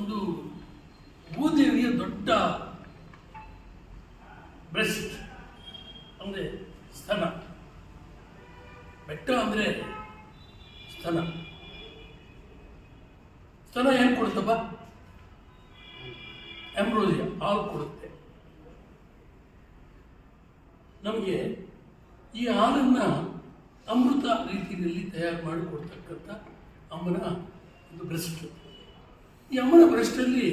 ಒಂದು ಭೂದೇವಿಯ ದೊಡ್ಡ ಬ್ರೆಸ್ಟ್, ಅಂದರೆ ಸ್ತನ. ಬೆಟ್ಟ ಅಂದರೆ ಸ್ತನ. ಸ್ತನ ಏನು ಕೊಡುತ್ತಪ್ಪ? ಎಂಬ್ರೋಜಿ ಹಾಲು ಕೊಡುತ್ತೆ. ನಮಗೆ ಈ ಹಾಲನ್ನು ಅಮೃತ ರೀತಿಯಲ್ಲಿ ತಯಾರು ಮಾಡಿಕೊಡ್ತಕ್ಕಂಥ ಅಮ್ಮನ ಒಂದು ಬ್ರೆಸ್ಟ್. ಈ ಭ್ರಷ್ಟಲ್ಲಿ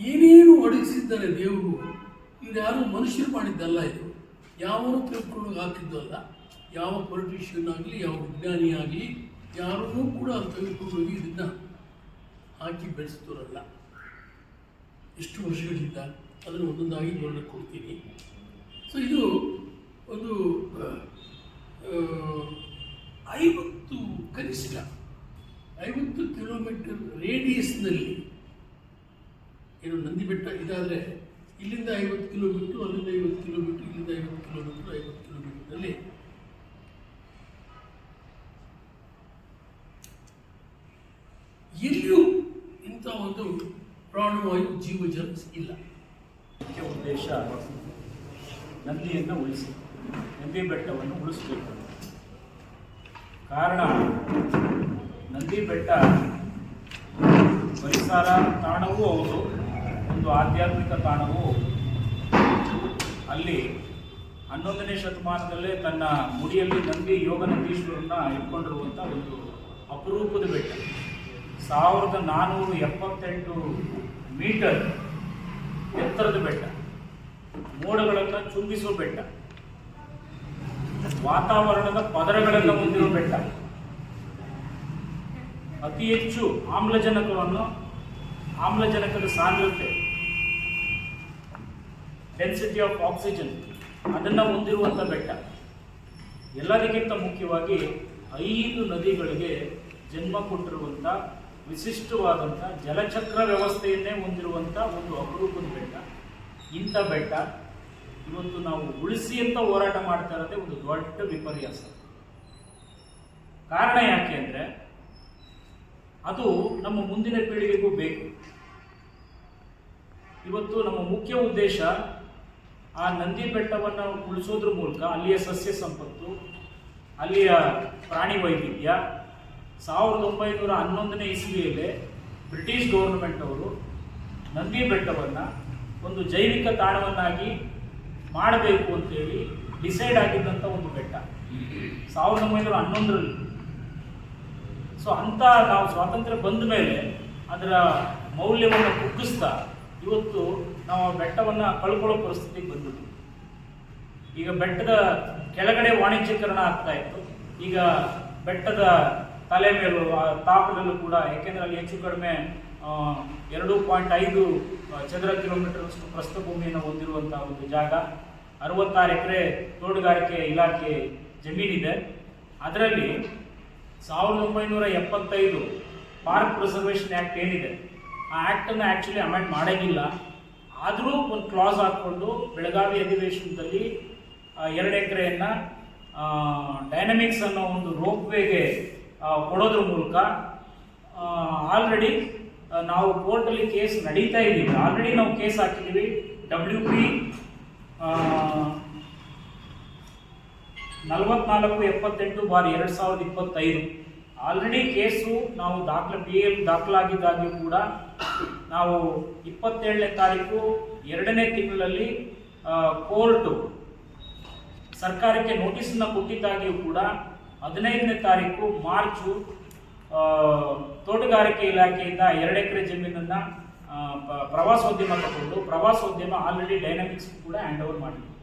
ಏನೇನು ಒಡಗಿಸಿದ್ದಾರೆ ದೇವರು? ಇವ್ರು ಯಾರು ಮನುಷ್ಯರು ಮಾಡಿದ್ದಲ್ಲ ಇದು. ಯಾವನು ತಿಳ್ಕೊಂಡು ಹಾಕಿದ್ದು ಅಲ್ಲ. ಯಾವ ಪೊಲಿಟಿಷಿಯನ್ ಆಗಲಿ, ಯಾವ ವಿಜ್ಞಾನಿ ಆಗಲಿ ಯಾರೂ ಕೂಡ ತೆಗೆದುಕೊಂಡು ಹೋಗಿ ಇದನ್ನು ಹಾಕಿ ಬೆಳೆಸಿದವರಲ್ಲ ಎಷ್ಟು ವರ್ಷಗಳಿಂದ ಅದನ್ನು ಒಂದೊಂದಾಗಿ ನೋಡಲಿಕ್ಕೆ ಕೊಡ್ತೀನಿ. ಸೊ ಇದು ಒಂದು ಆ, ಆ, ಐವತ್ತು ಕನಿಷ್ಠ ಐವತ್ತು ಕಿಲೋಮೀಟರ್ ರೇಡಿಯಸ್ನಲ್ಲಿ ಏನು ನಂದಿ ಬೆಟ್ಟ ಇದಾದರೆ ಇಲ್ಲಿಂದ ಐವತ್ತು ಕಿಲೋಮೀಟ್ರ್, ಅಲ್ಲಿಂದ ಐವತ್ತು ಕಿಲೋಮೀಟ್ರ್, ಇಲ್ಲಿಂದ ಐವತ್ತು ಕಿಲೋಮೀಟ್ರ್, ಐವತ್ತು ಕಿಲೋಮೀಟ್ರಲ್ಲಿ ಎಲ್ಲಿಯೂ ಇಂಥ ಒಂದು ಪ್ರಾಣವಾಯು ಜೀವಜಲ ಇಲ್ಲ. ಮುಖ್ಯ ಉದ್ದೇಶ ನಂದಿಯನ್ನು ಉಳಿಸಿ, ನಂದಿ ಬೆಟ್ಟವನ್ನು ಉಳಿಸಬೇಕು. ಕಾರಣ, ನಂದಿ ಬೆಟ್ಟ ಪರಿಸರ ತಾಣವೂ ಹೌದು, ಒಂದು ಆಧ್ಯಾತ್ಮಿಕ ತಾಣವೂ ಅಲ್ಲಿ ಹನ್ನೊಂದನೇ ಶತಮಾನದಲ್ಲೇ ತನ್ನ ಮುಡಿಯಲ್ಲಿ ನಂದಿ ಯೋಗ ನಂದೀಶ್ವರನ್ನ ಇಟ್ಕೊಂಡಿರುವಂಥ ಒಂದು ಅಪರೂಪದ ಬೆಟ್ಟ. ಸಾವಿರದ ನಾನ್ನೂರ ಎಪ್ಪತ್ತೆಂಟು ಮೀಟರ್ ಎತ್ತರದ ಬೆಟ್ಟ. ಮೋಡಗಳನ್ನು ಚುಂಬಿಸುವ ಬೆಟ್ಟ. ವಾತಾವರಣದ ಪದರಗಳನ್ನು ಹೊಂದಿರುವ ಬೆಟ್ಟ. ಅತಿ ಹೆಚ್ಚು ಆಮ್ಲಜನಕವನ್ನು ಆಮ್ಲಜನಕದ ಸಾಂದ್ರತೆ ಡೆನ್ಸಿಟಿ ಆಫ್ ಆಕ್ಸಿಜನ್ ಅದನ್ನು ಹೊಂದಿರುವಂಥ ಬೆಟ್ಟ. ಎಲ್ಲದಕ್ಕಿಂತ ಮುಖ್ಯವಾಗಿ ಐದು ನದಿಗಳಿಗೆ ಜನ್ಮ ಕೊಟ್ಟಿರುವಂಥ ವಿಶಿಷ್ಟವಾದಂಥ ಜಲಚಕ್ರ ವ್ಯವಸ್ಥೆಯನ್ನೇ ಹೊಂದಿರುವಂಥ ಒಂದು ಅಪರೂಪದ ಬೆಟ್ಟ. ಇಂಥ ಬೆಟ್ಟ ಇವತ್ತು ನಾವು ಉಳಿಸಿ ಅಂತ ಹೋರಾಟ ಮಾಡ್ತಾ ಇರೋದೇ ಒಂದು ದೊಡ್ಡ ವಿಪರ್ಯಾಸ. ಕಾರಣ ಯಾಕೆ ಅಂದರೆ ಅದು ನಮ್ಮ ಮುಂದಿನ ಪೀಳಿಗೆಗೂ ಬೇಕು. ಇವತ್ತು ನಮ್ಮ ಮುಖ್ಯ ಉದ್ದೇಶ ಆ ನಂದಿ ಬೆಟ್ಟವನ್ನು ಉಳಿಸೋದ್ರ ಮೂಲಕ ಅಲ್ಲಿಯ ಸಸ್ಯ ಸಂಪತ್ತು, ಅಲ್ಲಿಯ ಪ್ರಾಣಿ ವೈವಿಧ್ಯ. ಸಾವಿರದ ಒಂಬೈನೂರ ಹನ್ನೊಂದನೇ ಇಸ್ವಿಯಲ್ಲೇ ಬ್ರಿಟಿಷ್ ಗೌರ್ಮೆಂಟ್ ಅವರು ನಂದಿ ಬೆಟ್ಟವನ್ನು ಒಂದು ಜೈವಿಕ ತಾಣವನ್ನಾಗಿ ಮಾಡಬೇಕು ಅಂತೇಳಿ ಡಿಸೈಡ್ ಆಗಿದ್ದಂಥ ಒಂದು ಬೆಟ್ಟ. ಸಾವಿರದ ಒಂಬೈನೂರ ಹನ್ನೊಂದರಲ್ಲಿ ಸೊ ಅಂತ ನಾವು ಸ್ವಾತಂತ್ರ್ಯ ಬಂದ ಮೇಲೆ ಅದರ ಮೌಲ್ಯವನ್ನು ಕುಗ್ಗಿಸ್ತಾ ಇವತ್ತು ನಾವು ಆ ಬೆಟ್ಟವನ್ನು ಕಳ್ಕೊಳ್ಳೋ ಪರಿಸ್ಥಿತಿಗೆ ಬಂದಿದ್ವಿ. ಈಗ ಬೆಟ್ಟದ ಕೆಳಗಡೆ ವಾಣಿಜ್ಯೀಕರಣ ಆಗ್ತಾ ಇತ್ತು. ಈಗ ಬೆಟ್ಟದ ತಲೆ ಮೇಲೂ, ಆ ತಾಪದಲ್ಲೂ ಕೂಡ, ಏಕೆಂದರೆ ಅಲ್ಲಿ ಹೆಚ್ಚು ಕಡಿಮೆ ಎರಡು ಪಾಯಿಂಟ್ ಐದು ಚದರ ಚದರ ಕಿಲೋಮೀಟರ್ಷ್ಟು ಪ್ರಸ್ಥಭೂಮಿಯನ್ನು ಹೊಂದಿರುವಂತಹ ಒಂದು ಜಾಗ. ಅರವತ್ತಾರು ಎಕರೆ ತೋಟಗಾರಿಕೆ ಇಲಾಖೆ ಜಮೀನಿದೆ. ಅದರಲ್ಲಿ ಸಾವಿರದ ಒಂಬೈನೂರ ಎಪ್ಪತ್ತೈದು ಪಾರ್ಕ್ ಪ್ರಿಸರ್ವೇಷನ್ ಆ್ಯಕ್ಟ್ ಏನಿದೆ, ಆ ಆ್ಯಕ್ಟನ್ನು ಆ್ಯಕ್ಚುಲಿ ಅಮೆಂಡ್ ಮಾಡೋಂಗಿಲ್ಲ. ಆದರೂ ಒಂದು ಕ್ಲಾಸ್ ಹಾಕ್ಕೊಂಡು ಬೆಳಗಾವಿ ಅಧಿವೇಶನದಲ್ಲಿ ಎರಡು ಎಕರೆಯನ್ನು ಡೈನಮಿಕ್ಸ್ ಅನ್ನೋ ಒಂದು ರೋಪ್ವೇಗೆ ಕೊಡೋದ್ರ ಮೂಲಕ ಆಲ್ರೆಡಿ ನಾವು ಕೋರ್ಟಲ್ಲಿ ಕೇಸ್ ನಡೀತಾ ಇದ್ದೀವಿ ಆಲ್ರೆಡಿ ನಾವು ಕೇಸ್ ಹಾಕಿದ್ದೀವಿ ಡಬ್ಲ್ಯೂ ಪಿ ನಲವತ್ನಾಲ್ಕು ಎಪ್ಪತ್ತೆಂಟು ಬಾರ್ ಎರಡು ಸಾವಿರದ ಇಪ್ಪತ್ತೈದು. ಆಲ್ರೆಡಿ ಕೇಸು ನಾವು ದಾಖಲೆ ಪಿ ಎಲ್ ದಾಖಲಾಗಿದ್ದಾಗ್ಯೂ ಕೂಡ ನಾವು ಇಪ್ಪತ್ತೇಳನೇ ತಾರೀಕು ಎರಡನೇ ತಿಂಗಳಲ್ಲಿ ಕೋರ್ಟು ಸರ್ಕಾರಕ್ಕೆ ನೋಟಿಸನ್ನು ಕೊಟ್ಟಿದ್ದಾಗಿಯೂ ಕೂಡ ಹದಿನೈದನೇ ತಾರೀಕು ಮಾರ್ಚು ತೋಟಗಾರಿಕೆ ಇಲಾಖೆಯಿಂದ ಎರಡು ಎಕರೆ ಜಮೀನನ್ನು ಪ್ರವಾಸೋದ್ಯಮ ತಗೊಂಡು ಪ್ರವಾಸೋದ್ಯಮ ಆಲ್ರೆಡಿ ಡೈನಾಮಿಕ್ಸ್ ಕೂಡ ಹ್ಯಾಂಡ್ ಓವರ್ ಮಾಡಿದೆ